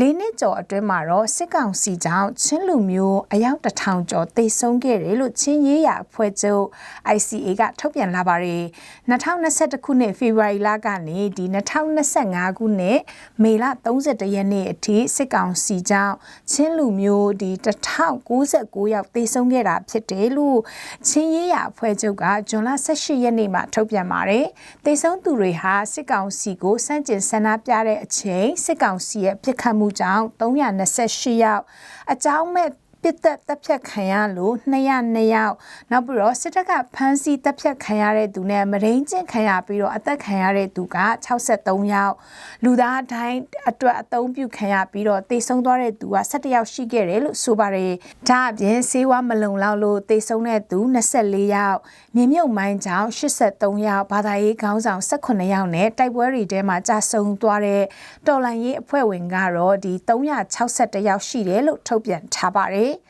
လေးနှစ်ကျော်အတွင်းမှာတော့စစ်ကောင်စီကြောင့်ချင်းလူမျိုးအယောက်တစ်ထောင်ကျော်တိတ်ဆုံးခဲ့တယ်လို့ချင်းရေးရအဖွဲ့ချုပ် ICA ကထုတ်ပြန်လာပါတယ်2021ခုနှစ်ဖေဖော်ဝါရီလကနေဒီ2025ခုနှစ်မေလ31ရက်နေ့အထိစစ်ကောင်စီကြောင့်ချင်းလူမျိုးဒီ1096ယောက်တိတ်ဆုံးခဲ့တာဖြစ်တယ်လို့ချင်းရေးရအဖွဲ့ချုပ်ကဇွန်လ18ရက်နေ့မှာထုတ်ပြန်ပါတယ်တိတ်ဆုံးသူတွေဟာစစ်ကောင်စီကိုစန့်ကျင်ဆန္ဒပြတဲ့အချိန်စစ်ကောင်စီရဲ့ပြစ်ခတ်မှုကြောင့်328ယောက်အကြောင်းမဲ့ ပစ်သက်တပ်ဖြတ်ခံရလို့202ယောက်နောက်ပြီးတော့စစ်တပ်ကဖမ်းဆီးတပ်ဖြတ်ခံရတဲ့သူနဲ့မရင်းကျင့်ခံရပြီးတော့အသက်ခံရတဲ့သူက63ယောက်လူသားတိုင်းအတွက်အသုံးပြုခံရပြီးတော့တေဆုံးသွားတဲ့သူက17ယောက်ရှိခဲ့တယ်လို့ဆိုပါတယ်ဒါအပြင်ဆေးဝါးမလုံလောက်လို့တေဆုံးတဲ့သူ24ယောက်မြေမြုပ်မိုင်းကြောင့်83ယောက်ဘာသာရေးခေါင်းဆောင်18ယောက်နဲ့တိုက်ပွဲတွေထဲမှာကြာဆုံးသွားတဲ့တော်လန်ရေးအဖွဲ့ဝင်ကတော့ဒီ361ယောက်ရှိတယ်လို့ထုတ်ပြန်ထားပါတယ်え